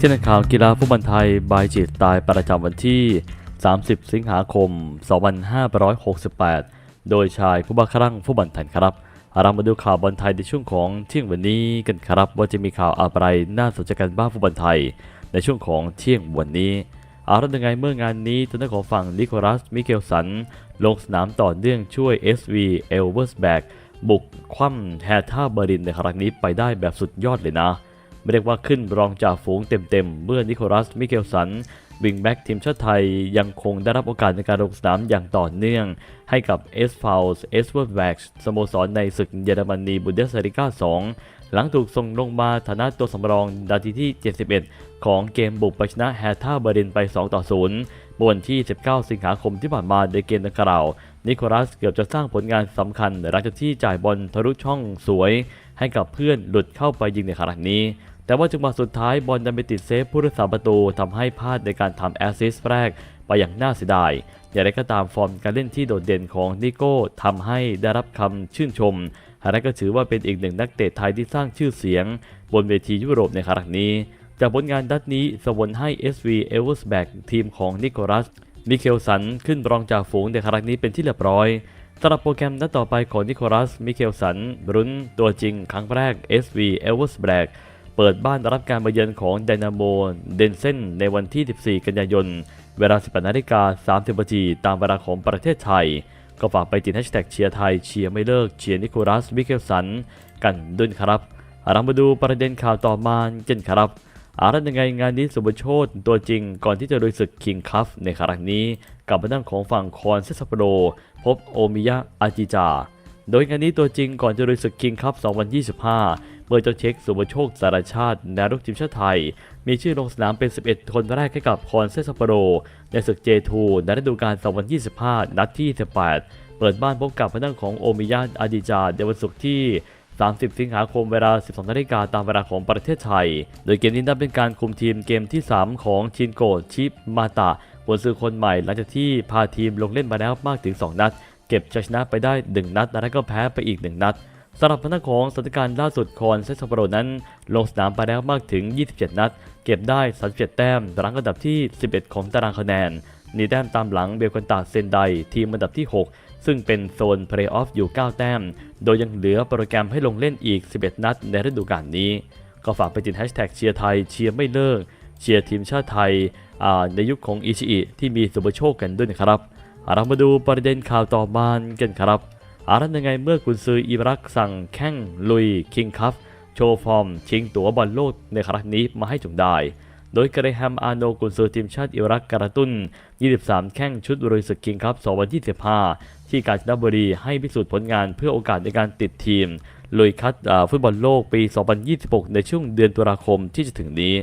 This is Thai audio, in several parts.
ที่นักข่าวกีฬาฟุตบอลไทยบายจิตตายประจำวันที่ 30 สิงหาคม 2568 โดยชายผู้บ้าคลั่งฟุตบอลไทยครับเรามาดูข่าวบอลไทยในช่วงของเที่ยงวันนี้กันครับ ว่าจะมีข่าวอะไรน่าสนใจกันบ้างฟุตบอลไทย ในช่วงของเที่ยงวันนี้เอาละยังไงเมื่องานนี้ทางด้านของฝั่งนิโคลัสมิเกลสัน ลงสนามต่อเนื่องช่วย SV เอลเวอร์สแบกบุกคว่ำแฮท่าเบอร์ลินในครั้งนี้ไปได้แบบสุดยอดเลยนะ เรียกว่าขึ้นรองจากฝูงเต็มๆ เมื่อนิโคลัส มิเกลสันวิงแบ็กทีมชาติไทยยังคงได้รับโอกาสในการลงสนามอย่างต่อเนื่อง ให้กับเอสฟาวส์เอสเวิร์ดแว็กสโมสรในศึกเยอรมนีบุนเดสลิก้า 2 หลังถูกส่งลงมาฐานะตัวสำรองนาทีที่ 71 ของเกมบุกไปชนะแฮท่าเบรินไป 2 ต่อ0เมื่อวันที่ 19 สิงหาคมที่ผ่านมาในเกมดังกล่าว นิโคลัสเกือบจะสร้างผลงานสำคัญหลังจากที่จ่ายบอลทะลุช่องสวย ให้กับเพื่อนหลุดเข้าไปยิงในครั้งนี้ แต่ว่าจังหวะสุดท้ายบอลดันไปติดเซฟผู้รักษาประตูทำให้พลาดในการทำแอสซิสต์แรกไปอย่างน่าเสียดาย อย่างไรก็ตามฟอร์มการเล่นที่โดดเด่นของนิโก้ทำให้ได้รับคำชื่นชมและก็ถือว่าเป็นอีกหนึ่งนักเตะไทยที่สร้างชื่อเสียง บนเวทียุโรปในครั้งนี้ จากผลงานดัดนี้สวนให้ SV e v e r s b a c k ทีมของนิโคลัส มิเคลสันขึ้นรองจากฝูงในครั้งนี้เป็นที่เรียบร้อยสำหรับโปรแกรมนัดต่อไปของนิโคลัส มิเคลสันรุนตัวจริงครั้งแรก SV e v e r s b a c k เปิดบ้านรับการมาเยือนของไดนาโมเดนเซนในวันที่ 14 กันยายน เวลา 18นาฬิกา30นาทีตามเวลาของประเทศไทย ก็ฝากไปติดแฮชแท็กเชียร์ไทยเชียร์ไม่เลิกเชียร์นิโคลัสมิเคลสันกันด้วยครับเรามาดูประเด็นข่าวต่อมากันครับอารันยังไงงานนี้สุบโชตตัวจริงก่อนที่จะลุยศึกคิงคัฟในครั้งนี้กับทางด้านของฝั่งคอนเซสโปโรพบโอมิยะอาจิจา โดยงานนี้ตัวจริงก่อนจะลุยศึกคิงคัฟ2025 เมื่อเจ้าเช็คสุบโชคสารชาติแนวรุกทีมชาติไทย มีชื่อลงสนามเป็น 11 คนแรกให้กับคอนเซสโปโร ในศึก J2 ในฤดูกาล2025 นัดที่ 18 เปิดบ้านพบกับทางของโอมิยะอาจิจาในวันศุกร์ที่ 30 สิงหาคมเวลา 12 นาฬิกาตามเวลาของประเทศไทย โดยเกมนี้นับเป็นการคุมทีมเกมที่ 3 ของชินโกชิมาตะบนซื้อคนใหม่หลังจากที่พาทีมลงเล่นมาแล้วมากถึง 2 นัด เก็บชัยชนะไปได้ 1 นัด และก็แพ้ไปอีก 1 นัด สำหรับทางด้านของสถานการณ์ล่าสุดคอนเซสโปโรนั้น ลงสนามไปแล้วมากถึง 27 นัด เก็บได้ 37 แต้มรั้งอันดับที่ 11 ของตารางคะแนนมีแต้มตามหลังเบลกันตาเซนไดทีมอันดับที่ 6 ซึ่งเป็นโซนเพลย์ออฟอยู่ 9 แต้ม โดยยังเหลือโปรแกรมให้ลงเล่นอีก 11 นัดในฤดูกาลนี้ ก็ฝากไปติดแฮชแท็กเชียร์ไทยเชียร์ไม่เลิกเชียร์ทีมชาติไทยในยุคของอิชิอิที่มีสุบโชคกันด้วยนะครับเรามาดูประเด็นข่าวต่อมากันครับ อารันยังไงเมื่อกุนซืออิรักสั่งแข่งลุยคิงคัฟโชว์ฟอร์ม ชิงตั๋วบอลโลกในครั้งนี้มาให้จงได้ โดยเกรแฮมอาโนกุนซือทีมชาติอิรักกระตุ้น23 แข่งชุดลุยศึกคิงคัพ2025 ที่กาญจนบุรีให้พิสูจน์ผลงานเพื่อโอกาสในการติดทีมลุยคัดฟุตบอลโลกปี 2026 ในช่วงเดือนตุลาคมที่จะถึงนี้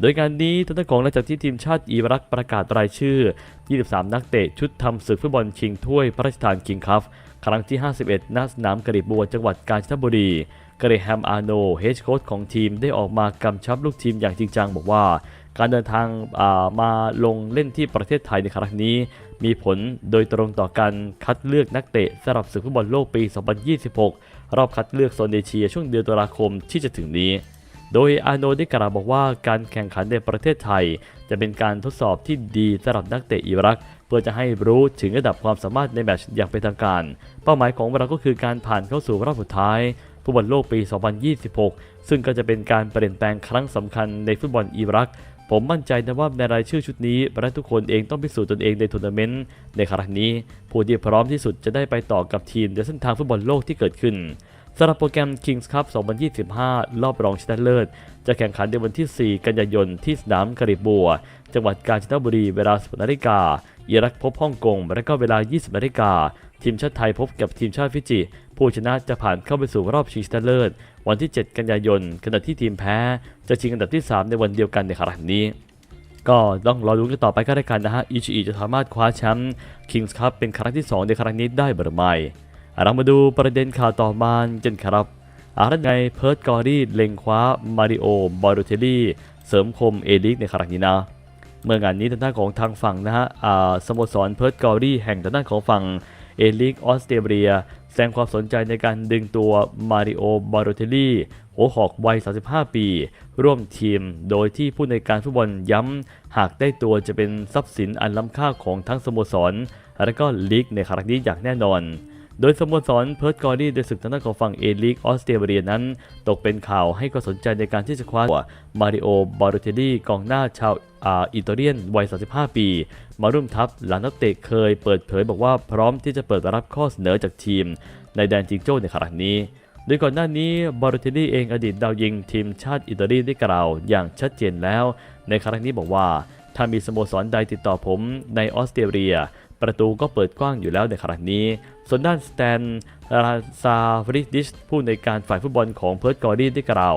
โดยการนี้ทางด้านของหลังจากที่ทีมชาติอิรักประกาศรายชื่อ 23 นักเตะชุดทำศึกฟุตบอลชิงถ้วยพระราชทานคิงคัพ ครั้งที่ 51 ณ สนามกระดิบบัวจังหวัดกาญจนบุรีเกรแฮมอาโนเฮดโค้ชของทีมได้ออกมากำชับลูกทีมอย่างจริงจังบอกว่า การเดินทางามาลงเล่นที่ประเทศไทยในครั้งนี้ มีผลโดยตรงต่อการคัดเลือกนักเตะสำหรับศึกฟุตบอลโลกปี 2026 รอบคัดเลือกโซนเอเชียช่วงเดือนตุลาคมที่จะถึงนี้ โดยอาโนได้กล่าวบอกว่าการแข่งขันในประเทศไทย จะเป็นการทดสอบที่ดีสำหรับนักเตะอิรัก พื่อจะให้รู้ถึงระดับความสามารถในแมตช์อย่างเป็นทางการ เป้าหมายของเราก็คือการผ่านเข้าสู่รอบสุดท้ายฟุตบอลโลกปี 2026 ซึ่งก็จะเป็นการเปลี่ยนแปลงครั้งสำคัญในฟุตบอลอิรัก ผมมั่นใจนะว่าในรายชื่อชุดนี้และทุกคนเองต้องพิสูจน์ตนเองในทัวร์นาเมนต์ในครั้งนี้ ผู้ที่พร้อมที่สุดจะได้ไปต่อกับทีมในเส้นทางฟุตบอลโลกที่เกิดขึ้น สำหรับโปรแกรม Kings Cup 2025 รอบรองชนะเลิศ จะแข่งขันในวันที่ 4 กันยายนที่สนามกระิบบัว จังหวัดกาญจนบุรีเวลา 10นาฬิกาอิรักพบฮ่องกงและก็เวลา 20นาฬิกาทีมชาติไทยพบกับทีมชาติฟิจิ ผู้ชนะจะผ่านเข้าไปสู่รอบชิงชนะเลิศ วันที่ 7 กันยายน ขณะที่ทีมแพ้ จะชิงอันดับที่ 3 ในวันเดียวกันในครั้งนี้ก็ต้องรอดูกันต่อไปก็ได้กันนะฮะอิชิอิจะสามารถคว้าแชมป์คิงส์คัพเป็นครั้งที่ 2 ในครั้งนี้ได้หรือไม่ เรามาดูประเด็นข่าวต่อมากันครับ อาร์ไงเพิร์ตกอรี่เล็งคว้ามาริโอบอร์โเทลลี่ เสริมคมเอลิกในครั้งนี้นะ เมื่องานนี้ทางด้านของทางฝั่งนะฮะสโมสรเพิร์ตกอรี่แห่งทางด้านของฝั่งเอลิกออสเตรเลียแสดงความสนใจในการดึงตัวมาริโอบาโรเทลลี่หัวหอกวัย 35 ปี ร่วมทีม โดยที่ผู้ในการฟุตบอลย้ำ หากได้ตัวจะเป็นทรัพย์สินอันล้ำค่าของทั้งสโมสร และก็ลีกในครั้งนี้อย่างแน่นอน โดยสโมสรเพิร์ตกอรีในศึกทางด้านของฝั่งเอลีกออสเตรเลียนั้น ตกเป็นข่าวให้ความสนใจในการที่จะคว้าตัวมาริโอบาโรเทลลี่กองหน้าชาวอาอิตาเลียนวัย 35 ปี มาร่วมทัพหลังนักเตะเคยเปิดเผยบอกว่าพร้อมที่จะเปิดรับข้อเสนอจากทีม ในแดนจิงโจ้ในครั้งนี้โดยก่อนหน้านี้บาโรเทลลี่เองอดีตดาวยิงทีมชาติอิตาลีได้กล่าวอย่างชัดเจนแล้ว ในครั้งนี้บอกว่า ถ้ามีสโมสรใดติดต่อผมในออสเตรเลีย ประตูก็เปิดกว้างอยู่แล้วในครั้งนี้ ส่วนด้านสแตนราซาฟริดิชผู้ในการฝ่ายฟุตบอลของเพิร์ตกอรีได้กล่าว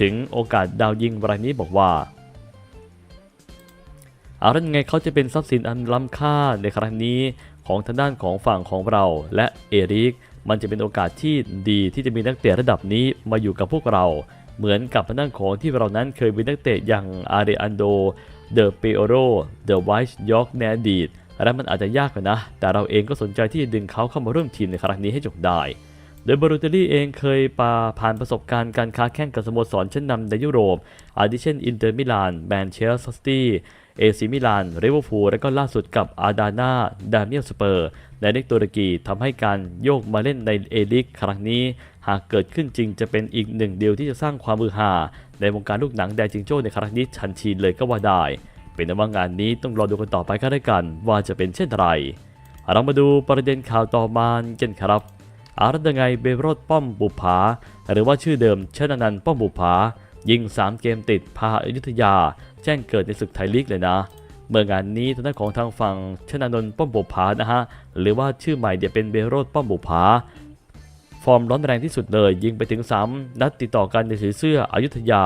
ถึงโอกาสดาวยิงรายนี้บอกว่าเอาแล้วยังไงเขาจะเป็นทรัพย์สินอันล้ำค่าในครั้งนี้ของทางด้านของฝั่งของเราและเอริกมันจะเป็นโอกาสที่ดีที่จะมีนักเตะระดับนี้มาอยู่กับพวกเรา เหมือนกับทางด้านของที่เรานั้นเคยมีนักเตะอย่างอาร์เรอันโด เดอเปโอโร เดอไวส์ยอร์กในอดีต และมันอาจจะยากกว่านะ แต่เราเองก็สนใจที่จะดึงเขาเข้ามาร่วมทีมในครั้งนี้ให้จบได้ โดยบรูเตอรี่เองเคยปาผ่านประสบการณ์การค้าแข่งกับสโมสรชั้นนำในยุโรป อาทิเช่นอินเตอร์มิลานแมนเชสเตอร์ซิตี้เอซิมิลานเรเวอร์พูลและก็ล่าสุดกับอาดาน่าดาเมียลสเปอร์ในเล็กตุรกีทำให้การโยกมาเล่นในเอลิกครั้งนี้ หากเกิดขึ้นจริงจะเป็นอีกหนึ่งเดียวที่จะสร้างความมือหา ในวงการลูกหนังแดนจิงโจ้ในครั้งนี้ทันทีเลยก็ว่าได้ เป็นว่างานนี้ต้องรอดูกันต่อไปก็ได้กันว่าจะเป็นเช่นไรเรามาดูประเด็นข่าวต่อมากันครับอารัตยังไงเบโรดป้อมบุภาหรือว่าชื่อเดิมชนะนันป้อมบุภายิง 3 เกมติดพาอยุธยา แจ้งเกิดในศึกไทยลีกเลยนะ เมื่องานนี้ทางด้านของทางฝั่งชนะนนป้อมบุภานะฮะหรือว่าชื่อใหม่เดี๋ยวเป็นเบโรดป้อมบุภาฟอร์มร้อนแรงที่สุดเลย ยิงไปถึง 3 นัดติดต่อกันในสีเสื้ออยุธยา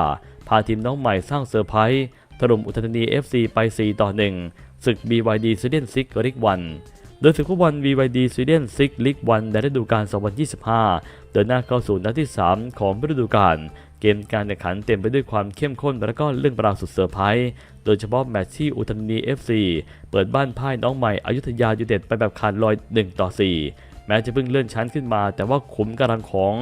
พาทีมน้องใหม่สร้างเซอร์ไพรส์ ถล่มอุทัยธานี FC ไป 4 ต่อ 1 ศึก BYD s w e d e n 6ริกวันโดยศึกฟุตบอล BYD Sweden 6 League 1ในฤดูกาล 2025 เดินหน้าเข้าสู่นัดที่ 3 ของฤดูกาลเกมการแข่งขันเต็มไปด้วยความเข้มข้นและก็เรื่องราวสุดเซอร์ไพรส์ โดยเฉพาะแมตช์ที่อุทัยธานี FC เปิดบ้านพ่ายน้องใหม่อยุธยายูเต็ดไปแบบขาดลอย 1 ต่อ 4 แม้จะเพิ่งเลื่อนชั้นขึ้นมา แต่ว่าขุมกำลังของ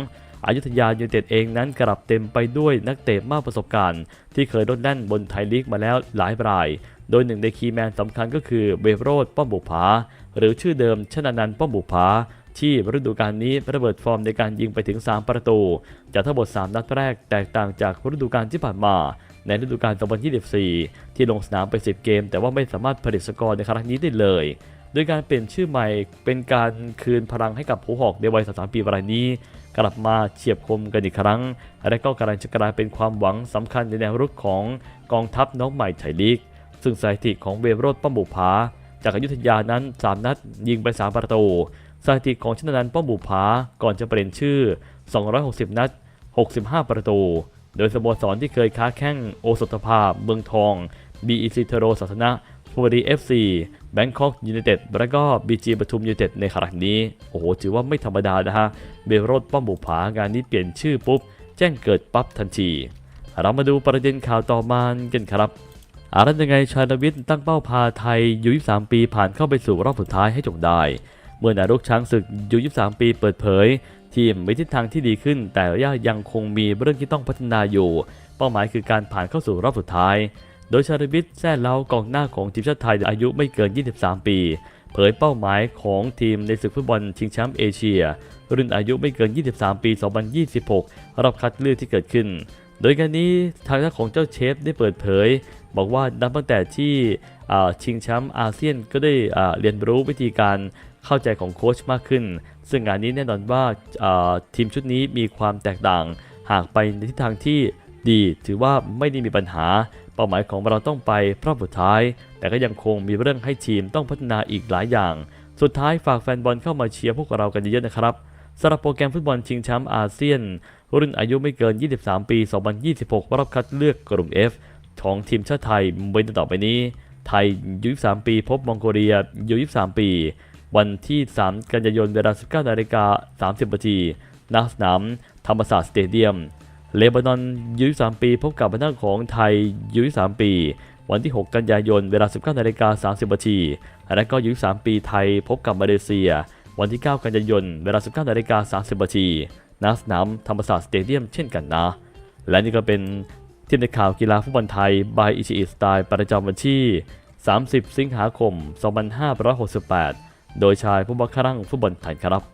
อยุธยายูไนเต็ดเองนั้นกลับเต็มไปด้วยนักเตะมากประสบการณ์ ที่เคยโดแน่นบนไทยลีกมาแล้วหลายราย โดยหนึ่งในคีย์แมนสำคัญก็คือเวฟโรดป้อมบุกผาหรือชื่อเดิมชนะนันท์ป้อมบุกผาที่ฤดูกาลนี้ระเบิดฟอร์มในการยิงไปถึง 3 ประตู จากทั้งหมด 3 นัดแรกแตกต่างจากฤดูกาลที่ผ่านมา ในฤดูกาล2024 ที่ลงสนามไป 10 เกม แต่ว่าไม่สามารถผลิตสกอร์ในครั้งนี้ได้เลย โดยการเปลี่ยนชื่อใหม่เป็นการคืนพลังให้กับผู้หอกในวัย 33 ปีรายนี้ กลับมาเฉียบคมกันอีกครั้ง และก็กำลังจะกลายเป็นความหวังสำคัญในแนวรุกของกองทัพน้องใหม่ไทยลีก ซึ่งสถิติของเวโรดป้อมบุภาจากอยุทยานั้น 3 นัด ยิงไป 3 ประตู สถิติของชนะนันป้อมบุภาก่อนจะเปลี่ยนชื่อ 260 นัด 65 ประตู โดยสโมสรที่เคยค้าแข่งโอสถภาพเมืองทอง BEC เทโรศาสนะ ฟูรีเอฟซีแบงคอกยูไนเต็ดและก็บีจีปทุมยูไนเต็ดในครั้งนี้ โอ้โห ถือว่าไม่ธรรมดานะฮะ เบโรดป้อมบุภางานนี้เปลี่ยนชื่อปุ๊บ แจ้งเกิดปั๊บทันที เรามาดูประเด็นข่าวต่อมากันครับอารัตยังไงชาญวิทย์ตั้งเป้าพาไทยยู23 ปีผ่านเข้าไปสู่รอบสุดท้ายให้จงได้ เมื่อนารุกช้างศึกยู23 ปีเปิดเผย ทีมมีทิศทางที่ดีขึ้น แต่ยังคงมีเรื่องที่ต้องพัฒนาอยู่ เป้าหมายคือการผ่านเข้าสู่รอบสุดท้าย โดยชาญวิทแซ่เล้ากองหน้าของทีมชาติไทยอายุไม่เกิน 23 ปี เผยเป้าหมายของทีมในศึกฟุตบอลชิงแชมป์เอเชีย รุ่นอายุไม่เกิน 23 ปี 2026 รอบคัดเลือกที่เกิดขึ้น โดยการนี้ทางด้านของเจ้าเชฟได้เปิดเผย บอกว่านับตั้งแต่ที่ชิงแชมป์อาเซียนก็ได้เรียนรู้วิธีการเข้าใจของโค้ชมากขึ้น ซึ่งงานนี้แน่นอนว่าทีมชุดนี้มีความแตกต่าง หากไปในทิศทางที่ ดีถือว่าไม่ได้มีปัญหา เป้าหมายของเราต้องไปรอบสุดท้าย แต่ก็ยังคงมีเรื่องให้ทีมต้องพัฒนาอีกหลายอย่าง สุดท้ายฝากแฟนบอลเข้ามาเชียร์พวกเรากันเยอะๆนะครับสำหรับโปรแกรมฟุตบอลชิงแชมป์อาเซียน รุ่นอายุไม่เกิน 23 ปี 2026 รอบคัดเลือกกลุ่ม F ของทีมชาติไทยเว้นต่อไปนี้ ไทยยู23 ปี พบมองโกเลียยู23 ปี วันที่ 3 กันยายนเวลา 19นาฬิกา30นาทีณสนามธรรมศาสตร์สเตเดียม เลบานอนยู23ปี พบกับบ้านของไทยยู23ปี วันที่ 6 กันยายน เวลา 19นาฬิกา30นาทีและก็ยู23ปีไทยพบกับมาเลเซีย วันที่ 9 กันยายน เวลา 19นาฬิกา30นาทีณสนามธรรมศาสตร์สเตเดียมเช่นกันนะ และนี่ก็เป็นที่ในข่าวกีฬาฟุตบอลไทย by อิชิอิสไตล์ประจำวันที่ 30 สิงหาคม 2568 โดยชายผู้บังคับฟุตบอลไทยครับ